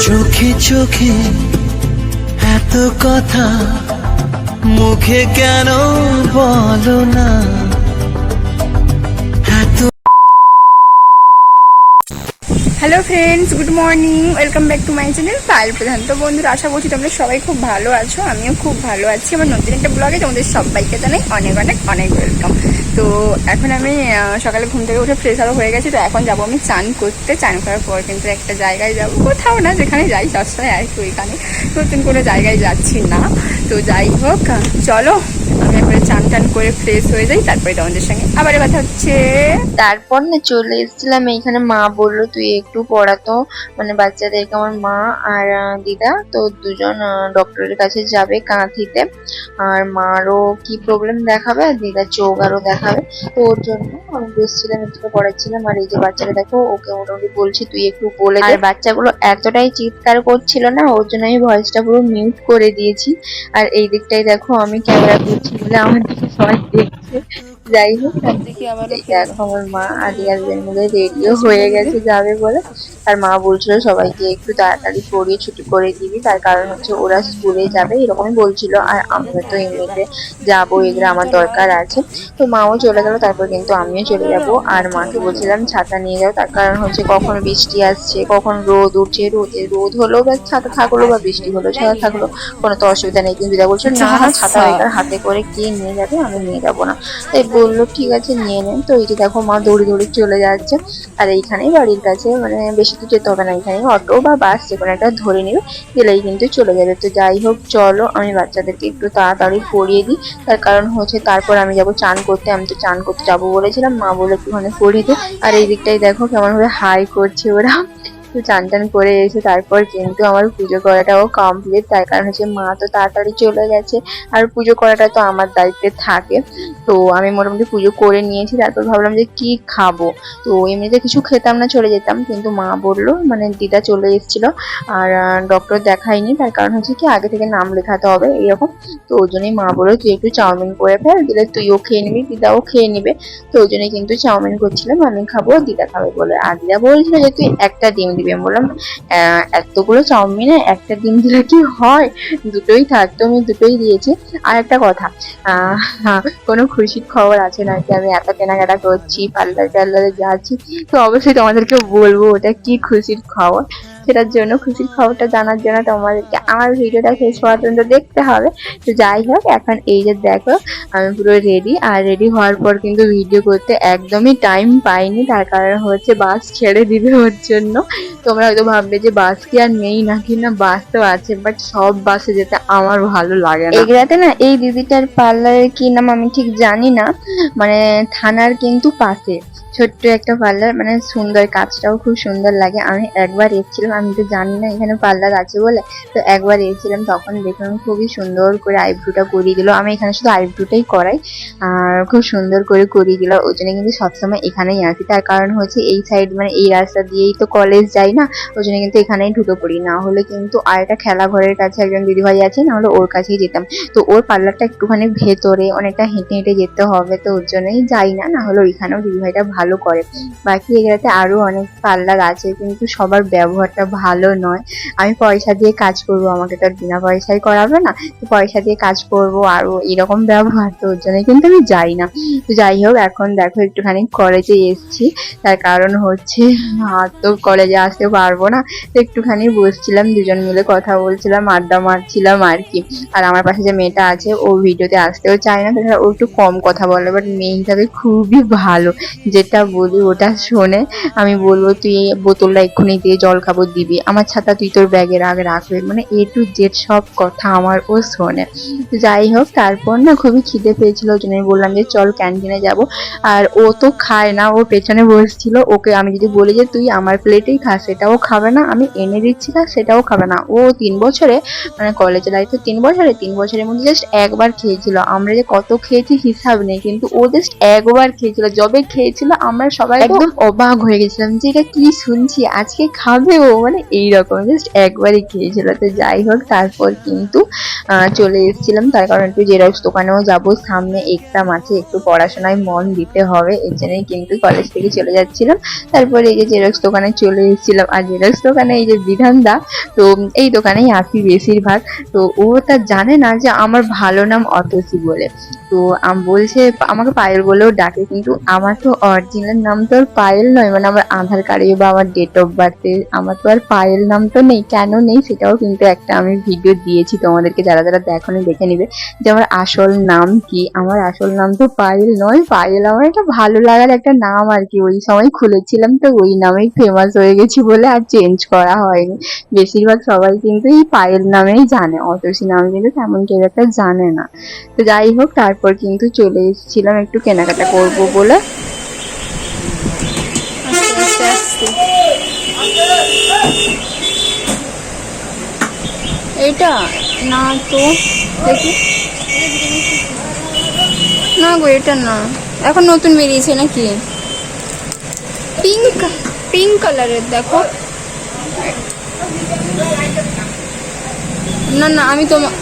চোখে চোখে এত কথা মুখে কেন বলো না? Hello friends good morning welcome back to my channel Payel Pradhan তো বন্ধুরা, আশা করছি তোমরা সবাই খুব ভালো আছো, আমিও খুব ভালো আছি। আমার নতুন একটা ব্লগে তোমাদের সবাইকে জানাই অনেক অনেক অনেক ওয়েলকাম তো এখন আমি সকালে ঘুম থেকে উঠে ফ্রেশ আরও হয়ে গেছি, তো এখন যাব আমি চান করতে। চান করার পর কিন্তু একটা জায়গায় যাব, কোথাও না, যেখানে যাই, সবসময় আর কি ওইখানে। নতুন কোনো জায়গায় যাচ্ছি না। তো যাই হোক, চলো, আমি একবারে চান টান করে ফ্রেশ হয়ে যাই, তারপরে তোমাদের সঙ্গে আবার কথা হচ্ছে। তারপর না চলে এসেছিলাম, এইখানে মা বলল, তুই একটু পড়াতো। মানে বাচ্চাদেরকে আমার মা আর দিদা তো দুজন ডক্টরের কাছে যাবে কাঁথিতে। আর মারও কি প্রবলেম দেখাবে? আর দিদা চোখ আরও দেখাবে। তো ওর জন্য আমি বসছিলাম একটু পড়াচ্ছিলাম। আর এই যে বাচ্চারা দেখো, ওকে মোটামুটি বলছি, তুই একটু বলে। আর বাচ্চাগুলো এতটাই চিৎকার করছিল না, ওর জন্য আমি ভয়েসটা পুরো মিউট করে দিয়েছি। আর এই দিকটাই দেখো, আমি ক্যামেরা করছি বলে আমার দিকে সবাই দেখছে। যাই হোক দেখো আমার মা আদি আসবেন বলে রেডিও হয়ে গেছে যাবে বলে। আর মা বলছিল সবাইকে একটু তাড়াতাড়ি পড়িয়ে ছুটি করে দিবি। তার কারণ হচ্ছে ওরা স্কুলে যাবে এরকমই বলছিল। আর আমরা তো এমনিতে যাব এগুলো আমার দরকার আছে। তো মাও চলে গেল তারপর কিন্তু আমিও চলে যাব। আর মাকে বলছিলাম ছাতা নিয়ে যাও তার কারণ হচ্ছে কখন বৃষ্টি আসছে কখন রোদ উঠছে রোদে রোদ হলো বা ছাতা থাকল বা বৃষ্টি হলো ছাতা থাকল কোনো তো অসুবিধা নেই। কিন্তু দিদা বলছিল না না ছাতা হাতে করে কে নিয়ে যাবে আমি নিয়ে যাব না। তাই বলল, ঠিক আছে, নিয়ে নেন। তো এই যে দেখো মা দৌড়ে দৌড়ে চলে যাচ্ছে। আর এইখানেই বাড়ির কাছে মানে বেশি দূর যেতে হবে না এখানে অটো বা বাস যে কোনো একটা ধরে নেবে, গেলেই কিন্তু চলে যাবে। তো যাই হোক, চলো, আমি বাচ্চাদেরকে একটু তাড়াতাড়ি পড়িয়ে দিই। তার কারণ হচ্ছে তারপর আমি যাব চান করতে, আমি তো চান করতে যাব বলেছিলাম, মা বলে একটুখানি পড়িয়ে দিই আর এই দিকটাই দেখো কেমন ভাবে হাই করছে ওরা। তো চান টান করে এসে তারপর কিন্তু আমার পুজো করাটাও কমপ্লিট তার কারণ হচ্ছে মা তো তাড়াতাড়ি চলে গেছে আর পুজো করাটা তো আমার দায়িত্বে থাকে। তো আমি মোটামুটি পুজো করে নিয়েছি, তারপর ভাবলাম যে কি খাব? তো এমনিতে কিছু খেতাম না, চলে যেতাম, কিন্তু মা বলল মানে দিদা চলে এসেছিল আর ডক্টর দেখায়নি। তার কারণ হচ্ছে কি, আগে থেকে নাম লেখাতে হবে এরকম তো ওই জন্যই মা বলল, তুই একটু চাউমিন করে ফেল, দিলে তুইও খেয়ে নিবি, দিদাও খেয়ে নিবে। তো ওই জন্যই কিন্তু চাউমিন করছিলাম, আমি খাব, দিদা খাবে বলে। আর দিদা বলছিল যে, তুই একটা ডিম দিবি। আমি বললাম "আহ, এতগুলো চাউমিনে একটা ডিম দিলে কি হয়? দুটোই থাক তো আমি দুটোই দিয়েছি। আর একটা কথা হ্যাঁ, কোনো খুশির খবর আছে নাকি? আমি এত কেনাকাটা করছি পার্লার টার্লারে যাচ্ছি তো অবশ্যই তোমাদেরকে বলব ওটা কি খুশির খবর। সেটার জন্য খুশির খবরটা জানার জন্য তোমাদেরকে আমার ভিডিওটা শেষ পর্যন্ত দেখতে হবে। তো যাই হোক, এখন এই যে দেখো, আমি পুরো রেডি আর রেডি হওয়ার পর কিন্তু ভিডিও করতে একদমই টাইম পাইনি। তার কারণ হচ্ছে বাস ছেড়ে দিবে ওর জন্য। তোমরা হয়তো ভাববে যে বাস কি আর নেই নাকি না বাস তো আছে বাট সব বাসে যেতে আমার ভালো লাগে না। এগুলাতে না, এই দিদিটার পার্লারের কি নাম আমি ঠিক জানি না মানে থানার কিন্তু পাশে। ছোট্ট একটা পার্লার মানে সুন্দর, কাজটাও খুব সুন্দর লাগে। আমি একবার এসেছিলাম, আমি তো জানি না এখানে পার্লার আছে বলে। তো একবার এসেছিলাম, তখন দেখলাম খুবই সুন্দর করে আইব্রোটা করিয়ে দিল। আমি এখানে শুধু আইব্রুটাই করাই, আর খুব সুন্দর করে করিয়ে দিল। ওই জন্য কিন্তু সবসময় এখানেই আসি তার কারণ হচ্ছে এই সাইড মানে এই রাস্তা দিয়েই তো কলেজ যাই না ওই জন্য কিন্তু এখানেই ঢুকে পড়ি। না হলে কিন্তু আর একটা খেলা ঘরের কাছে একজন দিদিভাই আছে, না হলে ওর কাছেই যেতাম। তো ওর পার্লারটা একটুখানি ভেতরে অনেকটা হেঁটে হেঁটে যেতে হবে, তো ওর জন্যই যাই না না হলে ওইখানেও দিদিভাইটা ভালো করে। বাকি এগুলোতে আরও অনেক পার্লার আছে, কিন্তু সবার ব্যবহারটা ভালো নয়। আমি পয়সা দিয়ে কাজ করব, আমাকে তো আর বিনা পয়সায় করাবে না। তো পয়সা দিয়ে কাজ করব, আরও এরকম ব্যবহার, তো ওর জন্য কিন্তু আমি যাই না। তো যাই হোক, এখন দেখো একটুখানি কলেজে এসেছি। তার কারণ হচ্ছে, আর তো কলেজে আসতে পারব না। তো একটুখানি বসছিলাম, দুজন মিলে কথা বলছিলাম, আড্ডা মারছিলাম আর কি আর আমার পাশে যে মেয়েটা আছে, ও ভিডিওতে আসতেও চায় না। তাছাড়া ও একটু কম কথা বলে বাট মেয়ে হিসাবে খুবই ভালো। যেটা বলি ওটা শোনে। আমি বলব তুই বোতলটা এক্ষুনি দিয়ে জল খাব দিবি। আমার ছাতা তুই তোর ব্যাগের আগে রাখবে। মানে এ টু জেড সব কথা আমার ও শোনে। যাই হোক, তারপর না খুবই খিদে পেয়েছিল, ওই জন্য বললাম যে চল ক্যান্টিনে যাব। আর ও তো খায় না, ও পেছনে বসছিল। ওকে আমি যদি বলি যে তুই আমার প্লেটেই খা, সেটাও খাবে না। আমি এনে দিচ্ছি না, সেটাও খাবে না। ও তিন বছরে মানে কলেজে লাইফে তিন বছরে, তিন বছরের মধ্যে জাস্ট একবার খেয়েছিল। আমরা যে কত খেয়েছি হিসাব নেই, কিন্তু ও জাস্ট একবার খেয়েছিল। যবে খেয়েছিল আমরা সবাই একদম অবাক হয়ে গেছিলাম যে এটা কি শুনছি, আজকে খাবে ও মানে এইরকম জাস্ট একবারই খেয়েছিল। তো যাই হোক, তারপর কিন্তু চলে এসেছিলাম। তার কারণ একটু জেরক্স দোকানেও যাব, সামনে এক্সাম আছে, একটু পড়াশোনায় মন দিতে হবে, এর জন্যই কিন্তু কলেজ থেকে চলে যাচ্ছিলাম। তারপরে এই যে জেরক্স দোকানে চলে এসেছিলাম। আর জেরক্স দোকানে এই যে বিধান দা তো এই দোকানেই আসি বেশিরভাগ। তো ও তা জানে না যে আমার ভালো নাম অতসী বলে। তো আম, বলছে, আমাকে পায়েল বলেও ডাকে, কিন্তু আমার তো অরিজিনাল নাম তো আর পায়েল নয় মানে আমার আধার কার্ডে বা আমার ডেট অফ বার্থে আমার তো আর পায়েল নাম তো নেই, কেন নেই সেটাও কিন্তু একটা আমি ভিডিও দিয়েছি তোমাদেরকে, যারা যারা দেখোনি দেখে নিবে যে আমার আসল নাম কি। আমার আসল নাম তো পায়েল নয়, পায়েল আমার একটা ভালো লাগার একটা নাম আর কি, ওই সময় খুলেছিলাম তো ওই নামেই ফেমাস হয়ে গেছি বলে আর চেঞ্জ করা হয়নি। বেশিরভাগ সবাই কিন্তু এই পায়েল নামেই জানে, অতসী নাম কিন্তু তেমন কেউ একটা জানে না। তো যাই হোক, তারপর কিন্তু চলে এসেছিলাম একটু কেনাকাটা করব বলে। আস্তে এটা না তো, দেখি। না গো, এটা না। এখন নতুন বেরিয়েছে নাকি? পিঙ্ক পিঙ্ক কালারের, দেখো। না না, আমি তোমার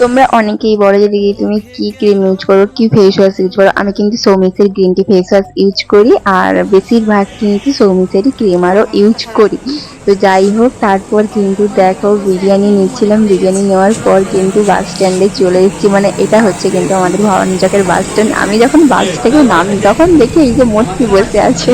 তোমরা অনেকেই বলো যে দিদি, তুমি কি ক্রিম ইউজ করো? কি ফেস ওয়াশ ইউজ করো? আমি কিন্তু সৌমিক্সের green tea face wash use করি আর বেশিরভাগ কিন্তু সৌমিক্সেরই ক্রিম আরও ইউজ করি। তো যাই হোক, তারপর কিন্তু দেখো বিরিয়ানি নিচ্ছিলাম। বিরিয়ানি নেওয়ার পর কিন্তু বাস স্ট্যান্ডে চলে এসেছি। মানে এটা হচ্ছে কিন্তু আমাদের ভবানী চকের বাস স্ট্যান্ড আমি যখন বাস থেকে নামি, তখন দেখি এই যে মূর্তি বসে আছে।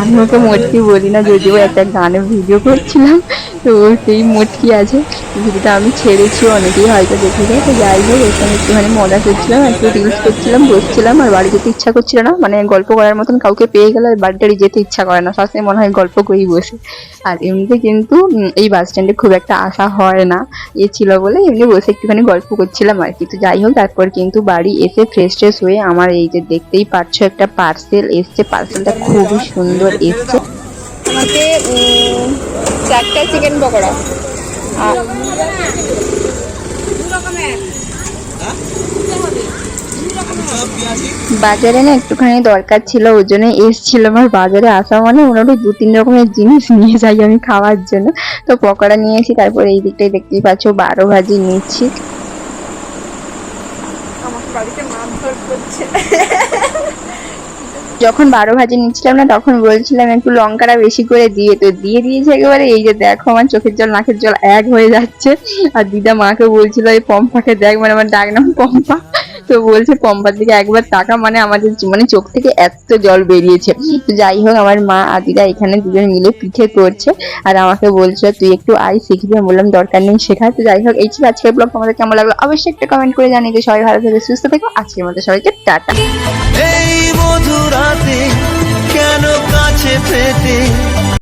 আমি ওকে মূর্তি বলি না, যদিও একটা গানে ভিডিও করছিলাম। তো সেই মূর্তি আছে। ভিডিওটা আমি ছেড়েছি, অনেকেই হয়তো দেখেছে তো যাই হোক, ওখানে একটুখানি মজা করছিলাম, একটু রিলস করছিলাম, বসছিলাম, আর বাড়ি যেতে ইচ্ছা করছিল না। মানে গল্প করার মতন কাউকে পেয়ে গেলে আর বাড়ি যেতে ইচ্ছা করে না। সবসময় মনে হয় গল্প করেই বসে। আর এমনিতে কিন্তু এই বাস স্ট্যান্ডে খুব একটা আসা হয় না। এ ছিল বলে এমনি বসে একটুখানি গল্প করছিলাম আর কি। তো যাই হোক, তারপর কিন্তু বাড়ি এসে ফ্রেশ ট্রেশ হয়ে আমার এই যে দেখতেই পাচ্ছ একটা পার্সেল এসছে। পার্সেলটা খুবই সুন্দর এসছে। আমাকে চারটা চিকেন পকোড়া। আর বাজারে না একটুখানি দরকার ছিল ওই জন্য এসছিল। আমার বাজারে আসা মানে মোটামুটি দু তিন রকমের জিনিস নিয়ে যাই আমি খাওয়ার জন্য। তো পকোড়া নিয়েছি তারপর এই দিকটাই দেখতেই পাচ্ছ বারো ভাজি নিচ্ছি। যখন বারো ভাজি নিচ্ছিলাম না তখন বলছিলাম একটু লঙ্কাটা বেশি করে দিয়ে তো দিয়ে দিয়েছে একেবারে। এই যে দেখো আমার চোখের জল নাকের জল এক হয়ে যাচ্ছে। আর দিদা মাকে বলছিল এই পম্পাকে দেখ মানে আমার ডাক নাম পম্পা। তো বলছে পম্পার দিকে, একবার তাকা মানে আমাদের মানে চোখ থেকে এত জল বেরিয়েছে। তো যাই হোক, আমার মা, আদিরা এখানে দুজন মিলে পিঠে করছে। আর আমাকে বলছে, তুই একটু আই শিখবি। আমি বললাম, দরকার নেই শেখা তো যাই হোক, এই ছিল আজকের ব্লগ। আমাদের কেমন লাগল অবশ্যই একটা কমেন্ট করে জানিয়ে যে সবাই ভালো থেকে, সুস্থ থেকো। আজকের মতো সবাইকে টাটা। এই মধুরাতে কেন কাছে পেতে